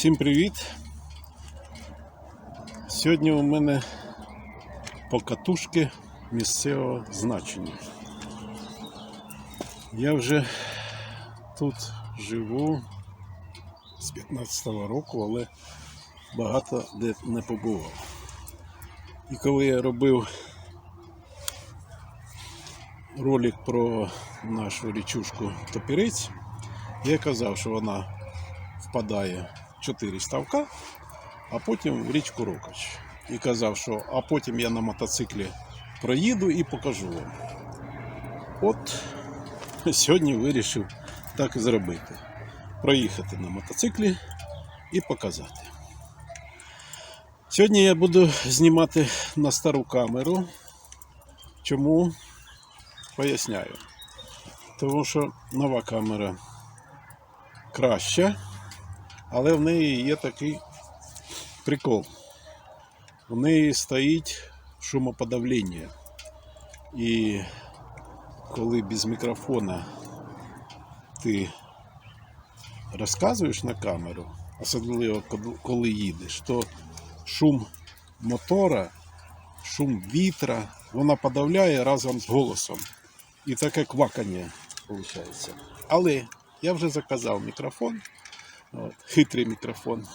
Всім привіт! Сьогодні у мене покатушки місцевого значення. Я вже тут живу з 15-го року, але багато де не побував. І коли я робив ролик про нашу річушку Топірець, я казав, що вона впадає в чотири ставка, а потім в річку Рокач. І казав, що а потім я на мотоциклі проїду і покажу вам. От сьогодні вирішив так і зробити. Проїхати на мотоциклі і показати. Сьогодні я буду знімати на стару камеру. Чому? Поясняю. Тому що нова камера краща, але в неї є такий прикол. У неї стоїть шумоподавлення. І коли без мікрофона ти розказуєш на камеру, особливо коли їдеш, то шум мотора, шум вітра, вона подавляє разом з голосом. І таке квакання виходить. Але я вже заказав мікрофон. От, хитрий мікрофон.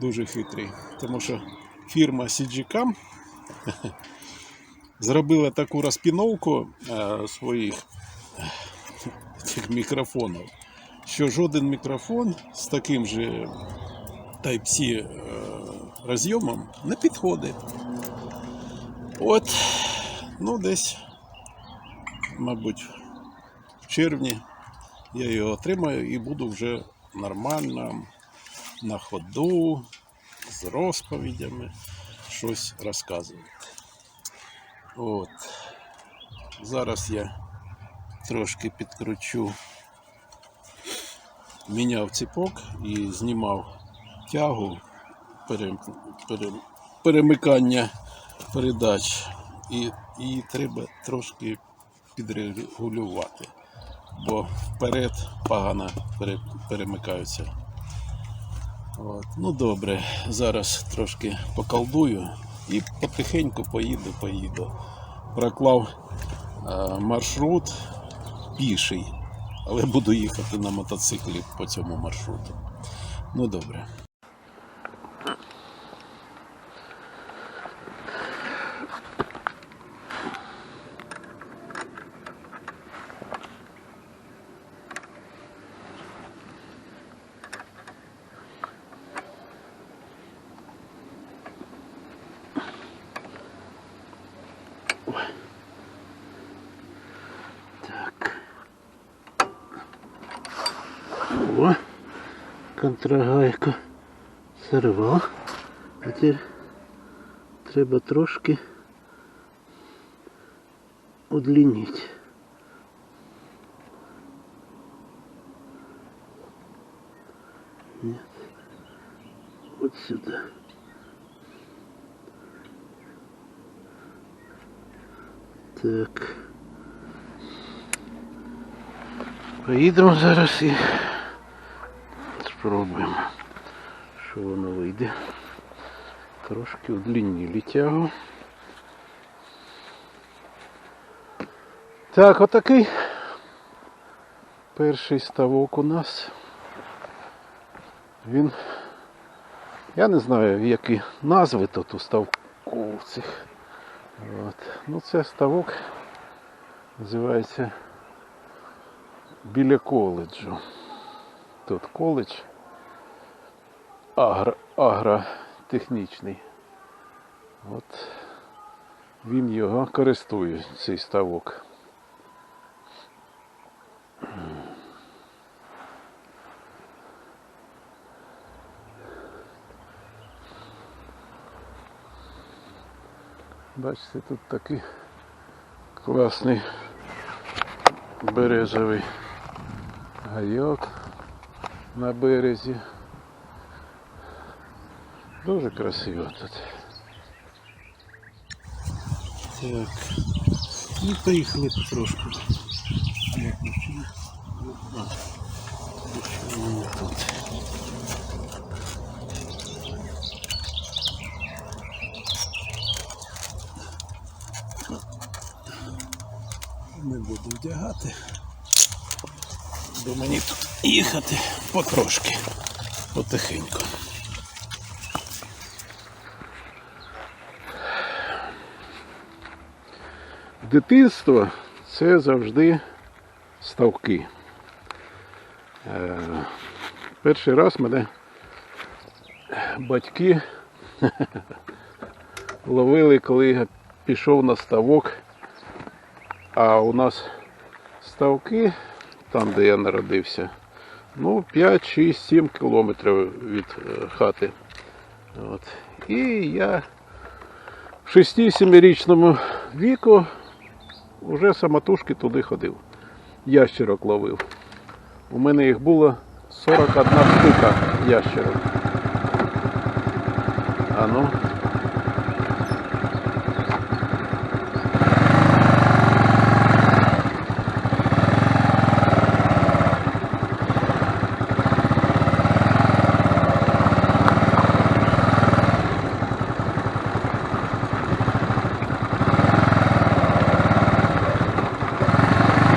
Дуже хитрий. Тому що фірма CGCam зробила таку розпіновку е, своїх е, цих мікрофонів, що жоден мікрофон з таким же Type-C е, розйомом не підходить. От, ну десь, мабуть, в червні я його отримаю і буду вже нормально на ходу з розповідями щось розказувати. От. Зараз я трошки підкручу, міняв ціпок і знімав тягу пере, пере, перемикання передач. І її треба трошки підрегулювати бо вперед погано перемикаються. От. Ну добре, зараз трошки поколдую і потихеньку поїду, поїду. Проклав е, маршрут піший, але буду їхати на мотоциклі по цьому маршруту. Ну добре. О, контрагайка сорвав. А тепер треба трошки удлінити. Нет. Вот сюда. Так. Поїдемо зараз і спробуємо, що воно вийде. Трошки удлінили тягу. Так, отакий перший ставок у нас. Він. Я не знаю, які назви тут у ставку цих. От. Ну це ставок називається біля коледжу. Тут коледж агро, агротехнічний. От він його користує, цей ставок. Бачите, тут такий класний березовий гайок на березі. Дуже красиво тут. Так. І поїхали потрошку. Не буду вдягати, бо мені тут їхати потрошки, потихеньку. Дитинство це завжди ставки. Е, перший раз мене батьки ловили, коли я пішов на ставок. А у нас ставки, там де я народився, ну 5, 6, 7 кілометрів від е, хати. От. І я в 6-7-річному віку вже самотужки туди ходив. Ящерок ловив. У мене їх було 41 штука ящерок. А ну.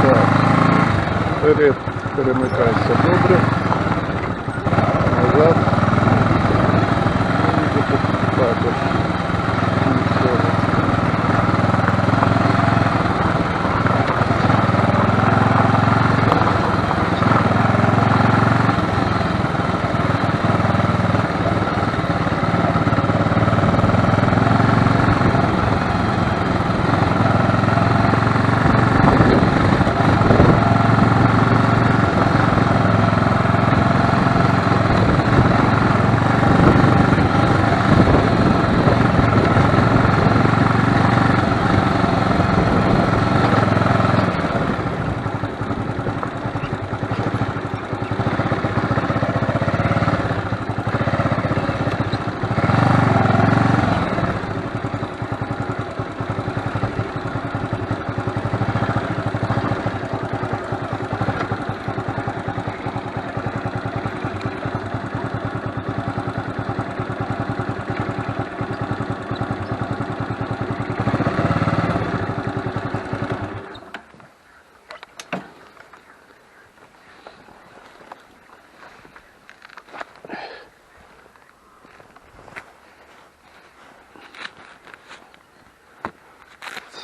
Так. Вперед перемикається добре. Назад. І тут також. Нічого.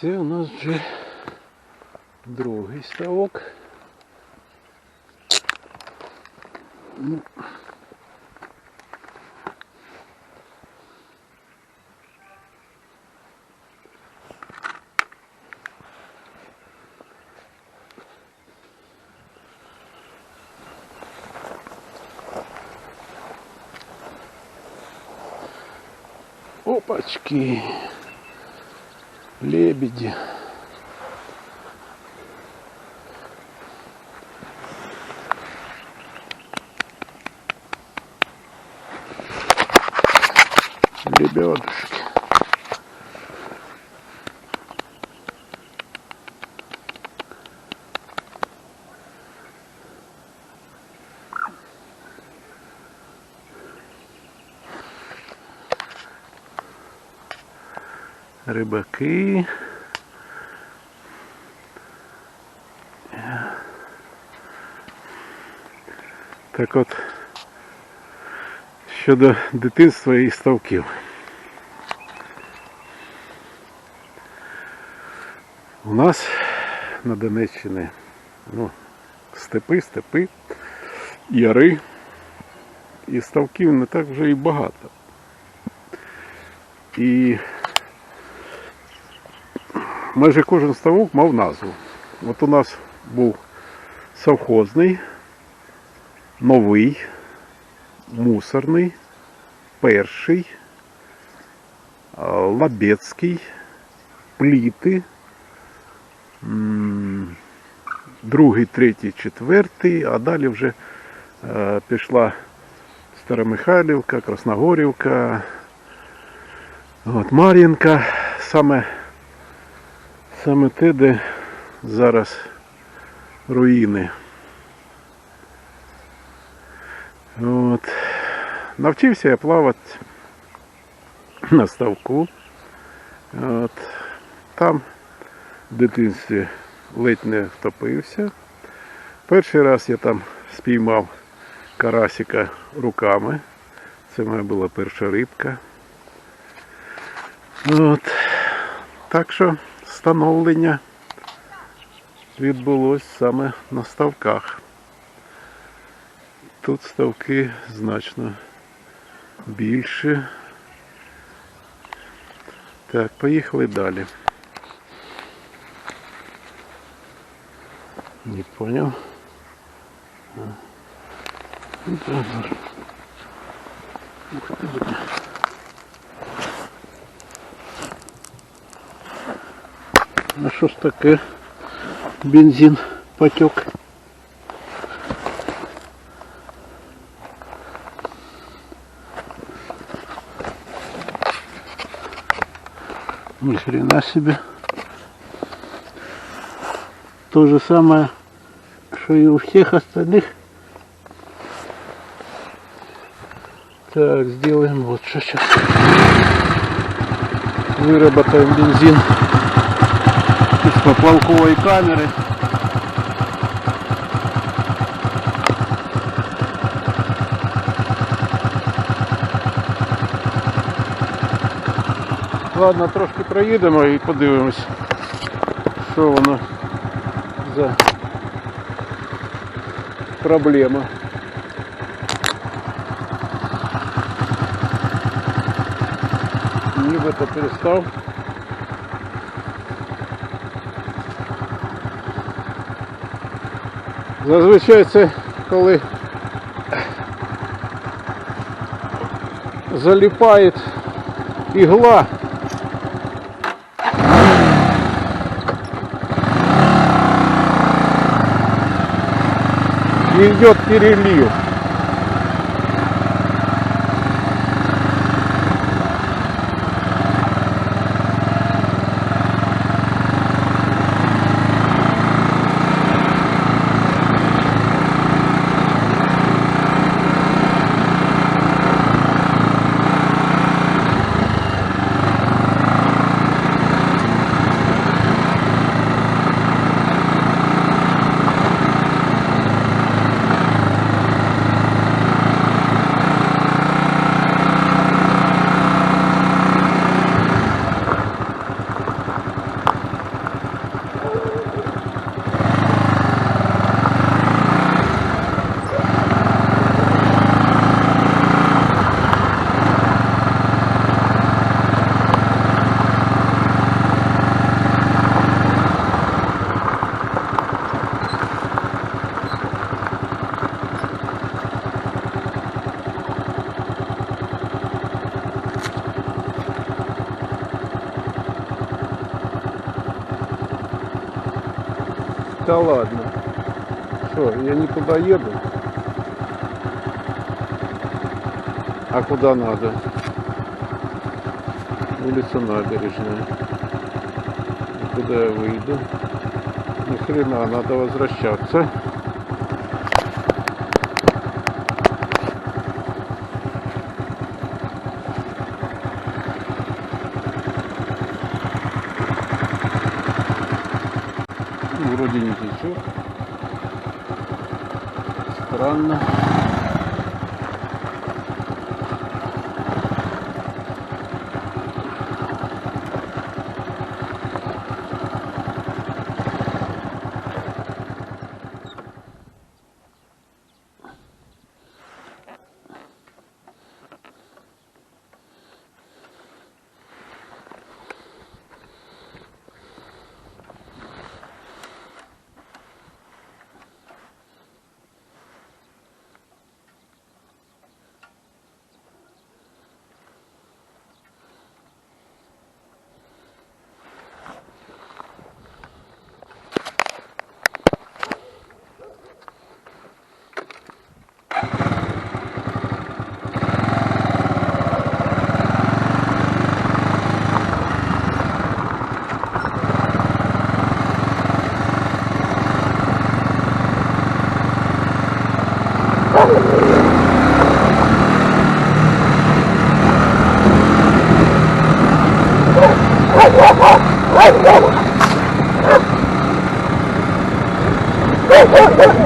Це у нас вже другий ставок. Ну. Опачки. Лебеди. Лебедушки. Рибаки. Так от, щодо дитинства і ставків. У нас на Донеччині ну, степи, степи, яри. І ставків не так вже і багато. І майже кожен ставок мав назву. От у нас був совхозний, новий, мусорний, перший, лабецький, пліти, другий, третій, четвертий, а далі вже е, пішла Старомихайлівка, Красногорівка, Мар'їнка, саме Саме те, де зараз руїни. От. Навчився я плавати на ставку. От. Там в дитинстві ледь не втопився. Перший раз я там спіймав карасика руками. Це моя була перша рибка. От. Так що встановлення відбулось саме на ставках. Тут ставки значно більше. Так, поїхали далі. Не понял. Ух ти, А що ж таке? Бензин потек. Ни хрена себе. То же самое, что и у всех остальных. Так, сделаем вот что сейчас. Выработаем бензин из поплавковой камеры. Ладно, трошки проїдемо і подивимось, що воно за проблема. Нібито перестав. Зазвичай це коли залипает игла и идет перелив. Туда? А куда надо? Улица набережная. И Куда я выйду? Ни хрена, надо возвращаться. Ну, Вроде не течет. one.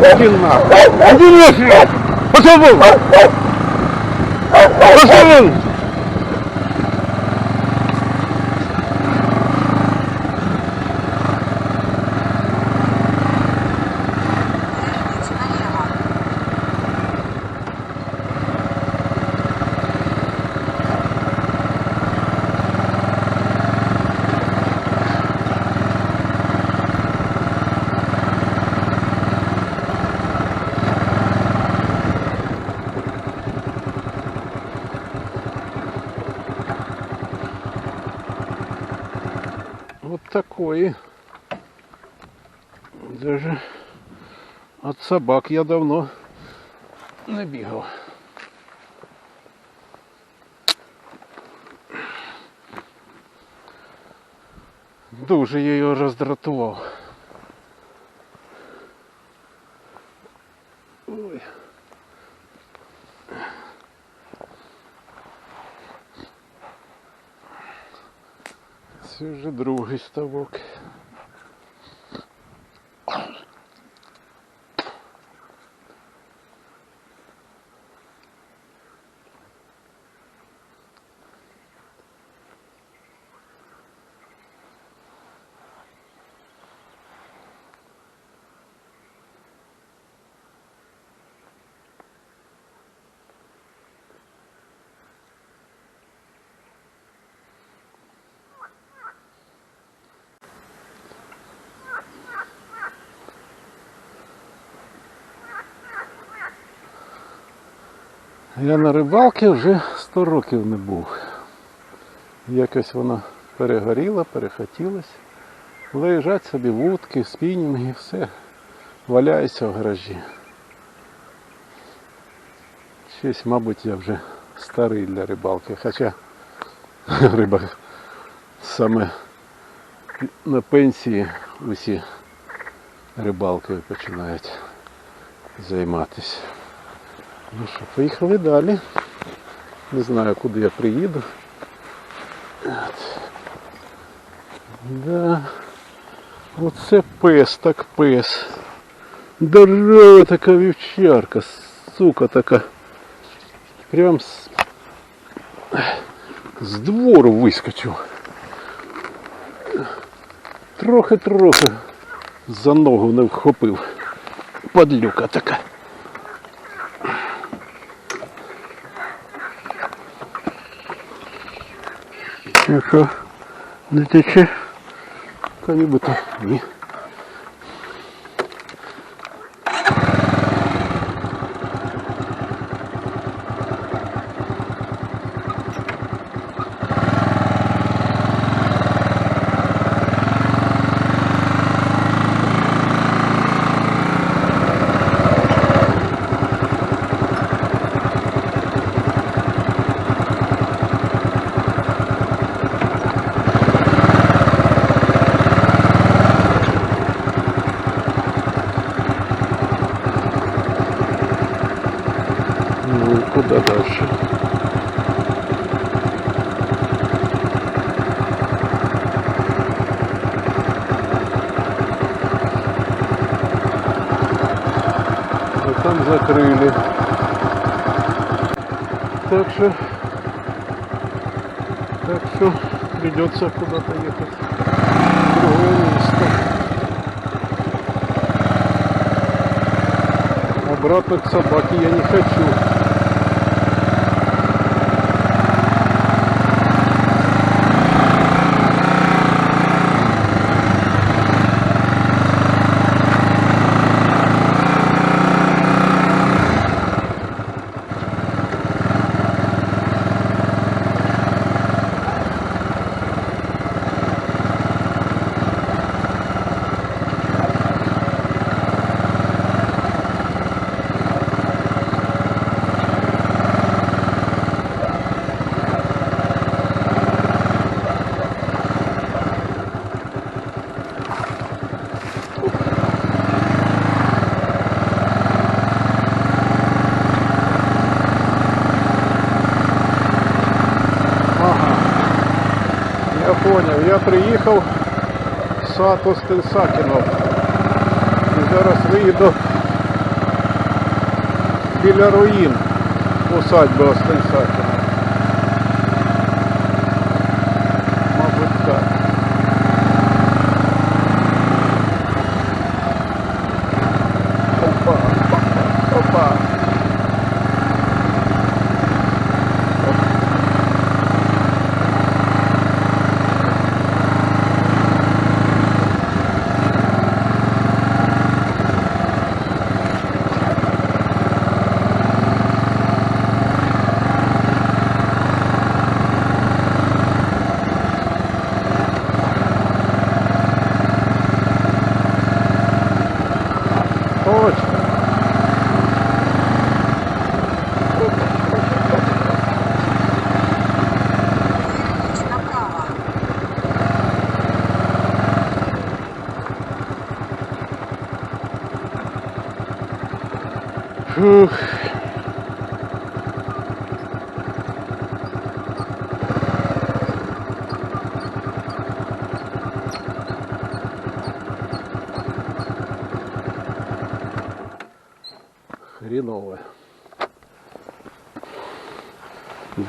Иди нахуй. Один нахуй! Пошел вон! Пошел вон! Вот такой. Даже от собак я давно не бігав. Дуже я його роздратував. Ой. Це вже другий ставок. Я на рибалці вже 100 років не був. Якось вона перегоріла, перехотілась. Лежать собі вудки, спінінги, все. Валяюся в гаражі. Щось, мабуть, я вже старий для рибалки. Хоча риба саме на пенсії усі рибалкою починають займатися. Ну що, поїхали далі. Не знаю, куди я приїду. От. Да. Оце пес, так пес. Здорова така вівчарка, сука така. Прям з, з двору вискочив. Трохи-трохи за ногу не вхопив. Падлюка така. Якщо не тече, то нібито ні. Что придется куда-то ехать. Другое место. Обратно к собаке я не хочу. Я приїхав в сад Остельсакінов. Зараз виїду біля руїн усадьби Остенсакіна.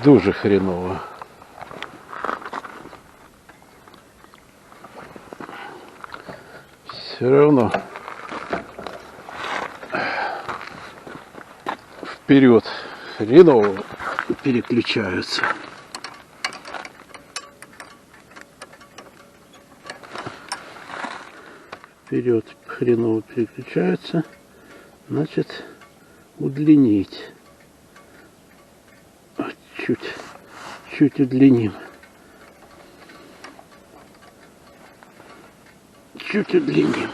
Дуже хреново. Все равно вперед хреново переключаются. Вперед хреново переключаются. Значит, удлинить. Чуть, чуть удлиним. Чуть удлиним.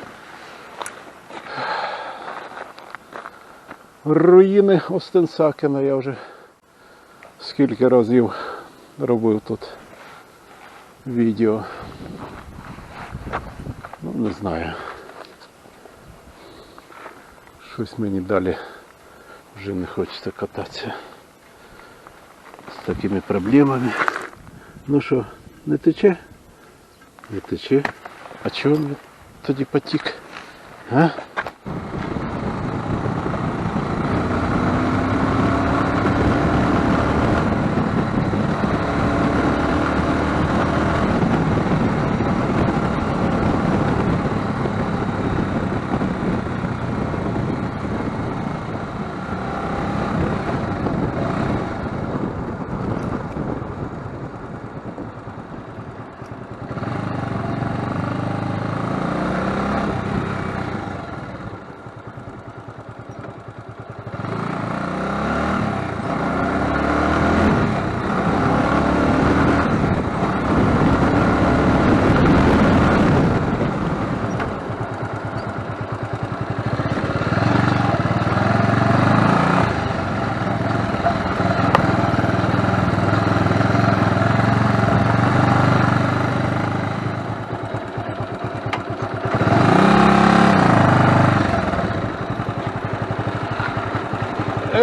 Руїни Остенсакена я вже скільки разів робив тут відео. Ну, не знаю. Щось мені далі вже не хочеться кататися такими проблемами. Ну що, не тече? Не тече. А чого він тоді потік? А?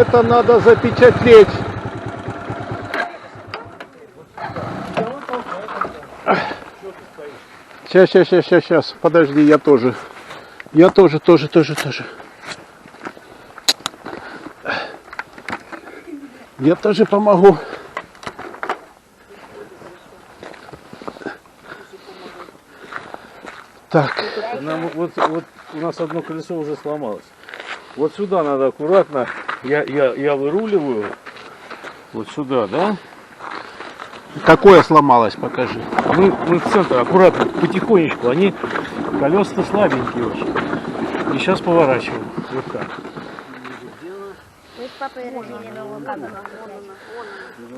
Это надо запечатлеть. Сейчас, сейчас, сейчас, сейчас, сейчас. Подожди, я тоже. Я тоже, тоже, тоже, тоже. Я тоже помогу. Так, Нам вот, вот у нас одно колесо уже сломалось. Вот сюда надо аккуратно. Я, я, я выруливаю. Вот сюда, да? какое сломалось, покажи. Мы, мы в центр аккуратно, потихонечку. Они колеса слабенькие очень. И сейчас поворачиваем. Вот так.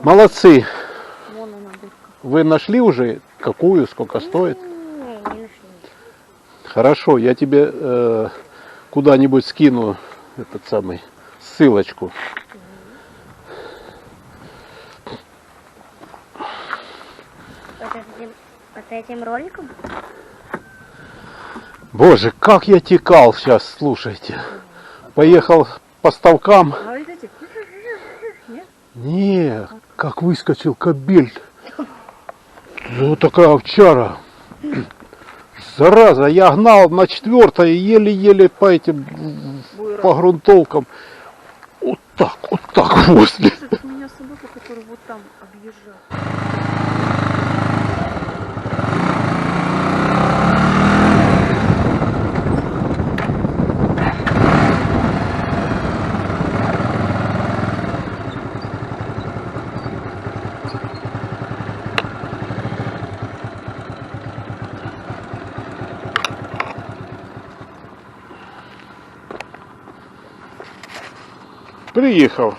Молодцы. Вы нашли уже какую, сколько стоит? Не, не нашли. Хорошо, я тебе э, куда-нибудь скину этот самый ссылочку. Под этим, под этим роликом? Боже, как я текал сейчас, слушайте. Поехал по ставкам. А? Не, как выскочил кобель. Вот такая овчара. зараза, я гнал на четвертой, еле-еле по этим, по грунтовкам. Так, вот так возле. У меня собака, которая вот там объезжает. Приехал